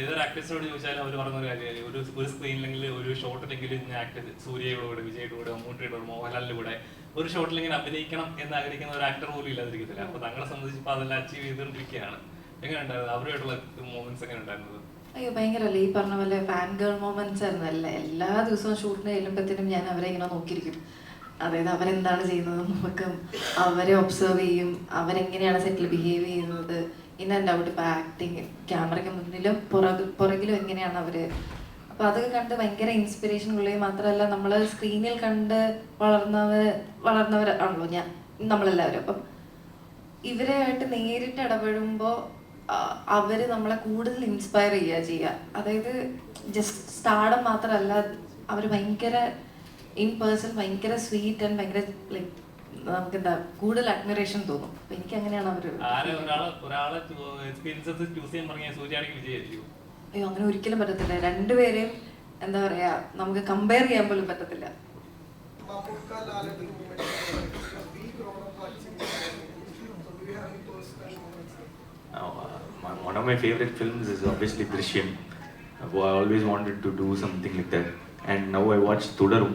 ഏതൊരു ആക്ടേഴ്സിനോട് ചോദിച്ചാലും അവർ പറഞ്ഞ ഒരു കാര്യമല്ലേ? ഒരു ഒരു സ്ക്രീനിലെങ്കിൽ ഒരു ഷോട്ടിലെങ്കിലും ഇങ്ങനെ ആക്ടർ സൂര്യയുടെ കൂടെ വിജയുടെ കൂടെ മമ്മൂട്ടിയുടെ കൂടെ മോഹൻലാലിന്റെ കൂടെ ഒരു ഷോട്ടിൽ ഇങ്ങനെ അഭിനയിക്കണം എന്ന് ആഗ്രഹിക്കുന്ന ഒരു ആക്ടർ പോലും ഇല്ലാതിരിക്കത്തില്ല. അപ്പൊ തങ്ങളെ സംബന്ധിച്ച് ഇപ്പൊ അതെല്ലാം അച്ചീവ് ചെയ്തുകൊണ്ടിരിക്കുകയാണ്. എങ്ങനെ ഉണ്ടായിരുന്നു? അവരുമായിട്ടുള്ള മൂമെന്റ്സ് എങ്ങനെ ഉണ്ടായിരുന്നത്? അയ്യോ ഭയങ്കരല്ലേ. ഈ പറഞ്ഞ പോലെ ഫാൻ ഗേൾ മൊമെന്റ്സ് ആയിരുന്നു എല്ലാ ദിവസവും ഷൂട്ടിന് ചെല്ലുമ്പോഴത്തേനും ഞാൻ അവരെ ഇങ്ങനെ നോക്കിയിരിക്കും. അതായത് അവരെന്താണ് ചെയ്യുന്നത്? നമുക്ക് അവരെ ഒബ്സർവ് ചെയ്യും. അവരെങ്ങനെയാണ് സെറ്റിൽ ബിഹേവ് ചെയ്യുന്നത്? ഇൻ ആൻഡ് ഔട്ട് ഇപ്പം ആക്ടിങ് ക്യാമറയ്ക്ക് മുന്നിലും പുറകു പുറകിലും എങ്ങനെയാണ് അവർ? അപ്പൊ അതൊക്കെ കണ്ട് ഭയങ്കര ഇൻസ്പിറേഷൻ ഉള്ളത് മാത്രമല്ല നമ്മൾ സ്ക്രീനിൽ കണ്ട് വളർന്നവർ വളർന്നവരാണല്ലോ ഞാൻ നമ്മളെല്ലാവരും. അപ്പം ഇവരായിട്ട് നേരിട്ട് ഇടപെടുമ്പോൾ അവർ നമ്മളെ കൂടുതൽ ഇൻസ്പയർ ചെയ്യുക ചെയ്യുക. അതായത് ജസ്റ്റ് സ്റ്റാർഡം മാത്രമല്ല അവർ ഭയങ്കര ഇൻ പേഴ്സൺ ഭയങ്കര സ്വീറ്റ് ആൻഡ് ഭയങ്കര ലൈക്ക് നമുക്ക് എന്താ കൂടുതൽ അഡ്മിറേഷൻ തോന്നും അപ്പൊ എനിക്ക് അങ്ങനെയാണ് അവർ അയ്യോ അങ്ങനെ ഒരിക്കലും പറ്റത്തില്ല രണ്ടുപേരെയും എന്താ പറയാ നമുക്ക് കമ്പയർ ചെയ്യാൻ പോലും പറ്റത്തില്ല uh, one of my favorite films is obviously Drishyam. Uh, I always wanted to do something like that. And now I watch Tudarum.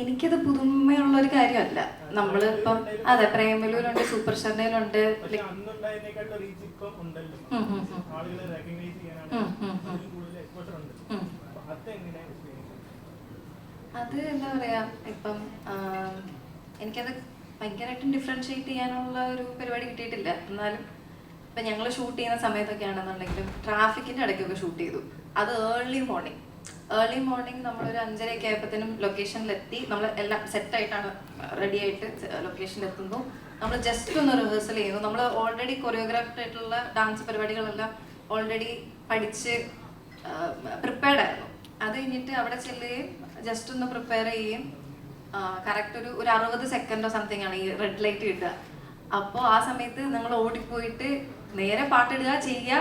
എനിക്കത് പുതുമയുള്ള ഒരു കാര്യമല്ല നമ്മളിപ്പം അതെ പ്രേമലൂരുണ്ട് സൂപ്പർ ഷർണയിലുണ്ട് അത് എന്താ പറയാ ഇപ്പം എനിക്കത് ഭയങ്കരമായിട്ടും ഡിഫറൻഷിയേറ്റ് ചെയ്യാനുള്ള ഒരു പരിപാടി കിട്ടിയിട്ടില്ല. എന്നാലും ഇപ്പം ഞങ്ങൾ ഷൂട്ട് ചെയ്യുന്ന സമയത്തൊക്കെ ആണെന്നുണ്ടെങ്കിലും ട്രാഫിക്കിന്റെ ഇടയ്ക്കൊക്കെ ഷൂട്ട് ചെയ്തു. അത് ഏർലി മോർണിംഗ് ഏർലി മോർണിംഗ് നമ്മളൊരു അഞ്ചരയൊക്കെ ആയപ്പോഴത്തേനും ലൊക്കേഷനിലെത്തി നമ്മൾ എല്ലാം സെറ്റായിട്ടാണ് റെഡി ആയിട്ട് ലൊക്കേഷനിൽ എത്തുന്നു നമ്മൾ ജസ്റ്റ് ഒന്ന് റിഹേഴ്സൽ ചെയ്യുന്നു. നമ്മൾ ഓൾറെഡി കൊറിയോഗ്രാഫ്ഡ് ആയിട്ടുള്ള ഡാൻസ് പരിപാടികളെല്ലാം ഓൾറെഡി പഠിച്ച് പ്രിപ്പയർഡ് ആയിരുന്നു. അത് കഴിഞ്ഞിട്ട് അവിടെ ചെല്ലുകയും ജസ്റ്റ് ഒന്ന് പ്രിപ്പയർ ചെയ്യുകയും കറക്റ്റ് ഒരു ഒരു അറുപത് സെക്കൻഡോ സംതിങ് ആണ് ഈ റെഡ് ലൈറ്റ് കിട്ടുക അപ്പോൾ ആ സമയത്ത് നിങ്ങൾ ഓടിപ്പോയിട്ട് നേരെ പാട്ടിടുക ചെയ്യുക.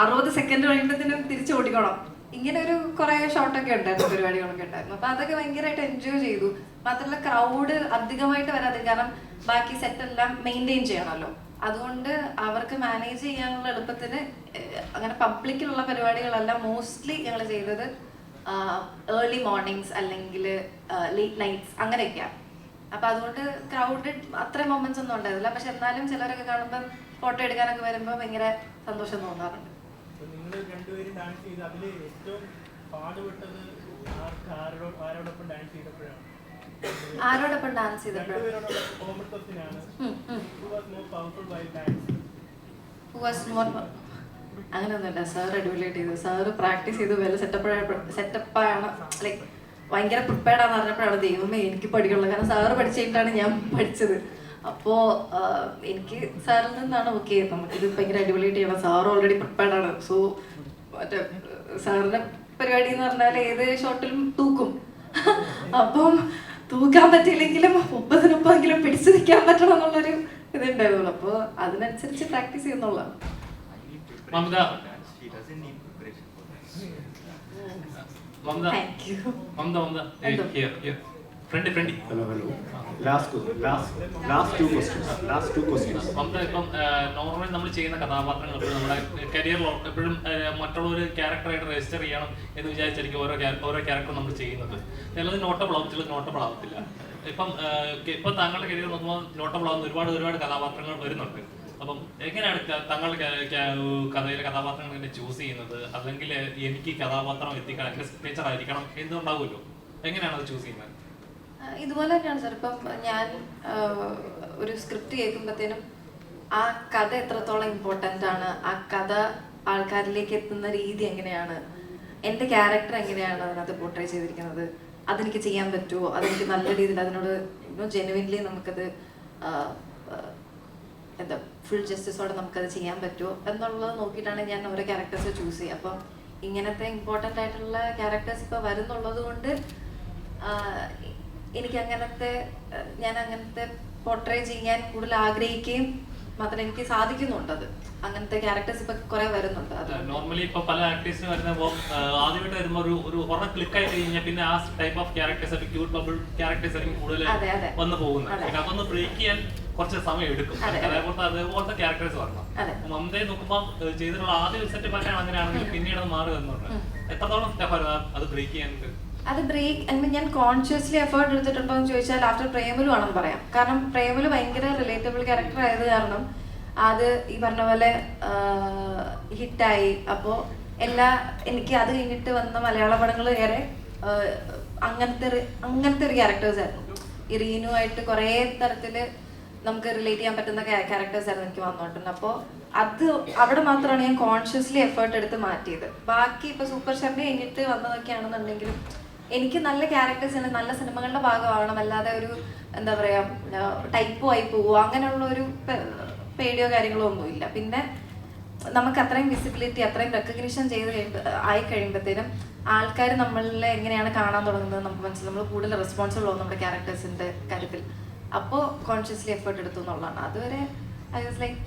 അറുപത് സെക്കൻഡ് കഴിയുമ്പോഴത്തേനും തിരിച്ചു ഓടിക്കണം ഇങ്ങനെ ഒരു കുറെ ഷോട്ടൊക്കെ ഉണ്ടായിരുന്നു പരിപാടികളൊക്കെ ഉണ്ടായിരുന്നു. അപ്പൊ അതൊക്കെ ഭയങ്കരമായിട്ട് എൻജോയ് ചെയ്തു. മാത്രമല്ല ക്രൗഡ് അധികമായിട്ട് വരാതെ കാരണം ബാക്കി സെറ്റ് എല്ലാം മെയിന്റെയിൻ ചെയ്യണമല്ലോ. അതുകൊണ്ട് അവർക്ക് മാനേജ് ചെയ്യാനുള്ള എളുപ്പത്തിന് അങ്ങനെ പബ്ലിക്കിലുള്ള പരിപാടികളെല്ലാം മോസ്റ്റ്ലി ഞങ്ങൾ ചെയ്തത് ഏർലി മോർണിംഗ്സ് അല്ലെങ്കിൽ ലേറ്റ് നൈറ്റ്സ് അങ്ങനെയൊക്കെയാണ്. അപ്പൊ അതുകൊണ്ട് ക്രൗഡ് അത്ര മൊമെന്റ്സ് ഒന്നും ഉണ്ടായിരുന്നില്ല. പക്ഷെ എന്നാലും ചിലരൊക്കെ കാണുമ്പോൾ ഫോട്ടോ എടുക്കാനൊക്കെ വരുമ്പോൾ ഭയങ്കര സന്തോഷം തോന്നാറുണ്ട്. ആരോടൊപ്പം ഡാൻസ് ചെയ്തപ്പോഴാണ്? അങ്ങനെയൊന്നുമില്ല സാർ അടിപൊളിയായിട്ട് ചെയ്തു. സാറ് പ്രാക്ടീസ് ചെയ്ത് വില സെറ്റപ്പ് സെറ്റപ്പാണ് ലൈക് ഭയങ്കര പ്രിപ്പയർഡ് ആണെന്ന് പറഞ്ഞപ്പോഴാണ് ദൈവമേ എനിക്ക് പഠിക്കുള്ളത് കാരണം സാറ് പഠിച്ചിട്ടാണ് ഞാൻ പഠിച്ചത്. അപ്പോൾ എനിക്ക് സാറിൽ നിന്നാണ് ഓക്കെ ഇത് ഭയങ്കര അടിപൊളിയായിട്ട് ചെയ്യണം സാർ ഓൾറെഡി പ്രിപ്പയർഡ് ആണ്. സോ മറ്റേ സാറിന്റെ പരിപാടി എന്ന് പറഞ്ഞാൽ ഏത് ഷോട്ടിലും തൂക്കും. അപ്പം തൂക്കാൻ പറ്റിയില്ലെങ്കിലും മുപ്പതിനൊപ്പമെങ്കിലും പിടിച്ചു നിൽക്കാൻ പറ്റണം എന്നുള്ളൊരു ഇതുണ്ടായിരുന്നുള്ളൂ അപ്പോൾ അതിനനുസരിച്ച് practice ചെയ്യുന്നുള്ള. Hello hello Hello, hello. Last two questions. Last two questions. ഇപ്പം നോർമലി നമ്മൾ ചെയ്യുന്ന കഥാപാത്രങ്ങൾ നമ്മുടെ കരിയറിൽ എപ്പോഴും മറ്റുള്ളവർ ക്യാരക്ടറായിട്ട് രജിസ്റ്റർ ചെയ്യണം എന്ന് വിചാരിച്ചായിരിക്കും ഓരോ ഓരോ ക്യാരക്ടർ നമ്മൾ ചെയ്യുന്നത്. ചിലത് നോട്ടബിൾ ആവും ചിലത് നോട്ടബിൾ ആവത്തില്ല. ഇപ്പം ഇപ്പം താങ്കളുടെ കരിയർ നോക്കുമ്പോൾ നോട്ടബിൾ ആവുന്ന ഒരുപാട് ഒരുപാട് കഥാപാത്രങ്ങൾ വരുന്നുണ്ട്. അപ്പം എങ്ങനെയാണ് തങ്ങളുടെ കഥയിലെ കഥാപാത്രങ്ങൾ എന്നെ ചൂസ് ചെയ്യുന്നത്? അല്ലെങ്കിൽ എനിക്ക് കഥാപാത്രം എത്തിക്കണം എന്റെ സിഗ്നേച്ചർ ആയിരിക്കണം എന്നുണ്ടാവുമല്ലോ എങ്ങനെയാണ് അത് ചൂസ് ചെയ്യുന്നത്? ഇതുപോലെ തന്നെയാണ് സാർ. ഇപ്പം ഞാൻ ഒരു സ്ക്രിപ്റ്റ് കേൾക്കുമ്പോഴത്തേനും ആ കഥ എത്രത്തോളം ഇമ്പോർട്ടന്റ് ആണ് ആ കഥ ആൾക്കാരിലേക്ക് എത്തുന്ന രീതി എങ്ങനെയാണ് എന്റെ ക്യാരക്ടർ എങ്ങനെയാണ് അതിനകത്ത് പോർട്രേ ചെയ്തിരിക്കുന്നത് അതെനിക്ക് ചെയ്യാൻ പറ്റുമോ അതെനിക്ക് നല്ല രീതിയിൽ അതിനോട് ജെനുവിൻലി നമുക്കത് എന്താ ഫുൾ ജസ്റ്റിസോടെ നമുക്കത് ചെയ്യാൻ പറ്റുമോ എന്നുള്ളത് നോക്കിയിട്ടാണ് ഞാൻ ഓരോ ക്യാരക്ടേഴ്സ് ചൂസ് ചെയ്യുക. അപ്പം ഇങ്ങനത്തെ ഇമ്പോർട്ടന്റ് ആയിട്ടുള്ള ക്യാരക്ടേഴ്സ് ഇപ്പോൾ വരുന്നുള്ളത് കൊണ്ട് എനിക്ക് അങ്ങനത്തെ ഞാൻ അങ്ങനത്തെ പോർട്രേ ചെയ്യാൻ കൂടുതൽ ആഗ്രഹിക്കുകയും മാത്രം എനിക്ക് സാധിക്കുന്നുണ്ട് അത്. അങ്ങനത്തെ ക്യാരക്ടേഴ്സ് ഇപ്പൊ കുറെ വരുന്നുണ്ട് നോർമലി ഇപ്പൊ പല ആക്ടേഴ്സിന് വരുമ്പോൾ ആദ്യമായിട്ട് വരുമ്പോൾ ഒരു ഒരു ഹൊറർ ക്ലിക്ക് ആയി കഴിഞ്ഞാൽ പിന്നെ ആ ടൈപ്പ് ഓഫ് ക്യാരക്ടേഴ്സ് അല്ലെങ്കിൽ ക്യൂട്ട് ബബിൾ ക്യാരക്ടേഴ്സ് ആയിരിക്കും കൂടുതൽ. വന്നു പോകുന്നത്. അതൊന്ന് ബ്രേക്ക് ചെയ്യാൻ കുറച്ച് സമയം എടുക്കും. അതെ, അതെ. അതേപോലത്തെ അതേപോലത്തെ ക്യാരക്ടേഴ്സ് വരണം. മമതയെ നോക്കുമ്പോൾ ചെയ്തിട്ടുള്ള ആദ്യ സെറ്റ് പറ്റാണ് അങ്ങനെയാണെങ്കിൽ പിന്നീട് അത് മാറി വന്നുണ്ട് എത്രത്തോളം അത് ബ്രേക്ക് ചെയ്യാൻ? അത് ബ്രേക്ക് ഐ ഞാൻ കോൺഷ്യസ്ലി എഫേർട്ട് എടുത്തിട്ടുണ്ടോ എന്ന് ചോദിച്ചാൽ ആഫ്റ്റർ പ്രേമലു ആണെന്ന് പറയാം. കാരണം പ്രേമലു ഭയങ്കര റിലേറ്റബിൾ ക്യാരക്ടർ ആയത് കാരണം അത് ഈ പറഞ്ഞ പോലെ ഹിറ്റായി. അപ്പോൾ എല്ലാ എനിക്ക് അത് കഴിഞ്ഞിട്ട് വന്ന മലയാള പടങ്ങൾ ഏറെ അങ്ങനത്തെ അങ്ങനത്തെ ഒരു ക്യാരക്ടേഴ്സ് ആയിരുന്നു. ഈ റീനു ആയിട്ട് കുറേ തരത്തിൽ നമുക്ക് റിലേറ്റ് ചെയ്യാൻ പറ്റുന്ന ക്യാരക്ടേഴ്സ് ആയിരുന്നു എനിക്ക് വന്നോണ്ടിരുന്നത്. അപ്പോൾ അത് അവിടെ മാത്രമാണ് ഞാൻ കോൺഷ്യസ്ലി എഫേർട്ട് എടുത്ത് മാറ്റിയത്. ബാക്കി ഇപ്പോൾ സൂപ്പർ ഷെഫ് കഴിഞ്ഞിട്ട് വന്നതൊക്കെയാണെന്നുണ്ടെങ്കിലും എനിക്ക് നല്ല ക്യാരക്ടേഴ്സ് ഉണ്ട് നല്ല സിനിമകളുടെ ഭാഗമാവണം അല്ലാതെ ഒരു എന്താ പറയാ ടൈപ്പോ ആയി പോവോ അങ്ങനെയുള്ള ഒരു പേടിയോ കാര്യങ്ങളോ ഒന്നുമില്ല പിന്നെ നമുക്ക് അത്രയും വിസിബിലിറ്റി അത്രയും റെക്കഗ്നിഷൻ ചെയ്ത് ആയി കഴിയുമ്പോഴത്തേനും ആൾക്കാർ നമ്മളെ എങ്ങനെയാണ് കാണാൻ തുടങ്ങുന്നത് നമുക്ക് മനസ്സിലാവും. നമ്മൾ കൂടുതൽ റെസ്പോൺസിബിൾ ആവും നമ്മുടെ ക്യാരക്ടേഴ്സിന്റെ കാര്യത്തിൽ. അപ്പോൾ കോൺഷ്യസ്ലി എഫേർട്ട് എടുത്തു എന്നുള്ളതാണ്. അതുവരെ ഐ വാസ് ലൈക്ക്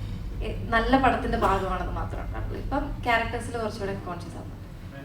നല്ല പടത്തിന്റെ ഭാഗമാണെന്ന് മാത്രമേ ഉണ്ടാവുള്ളൂ ഇപ്പം ക്യാരക്ടേഴ്സിൽ കുറച്ചുകൂടെ കോൺഷ്യസ് ആണ്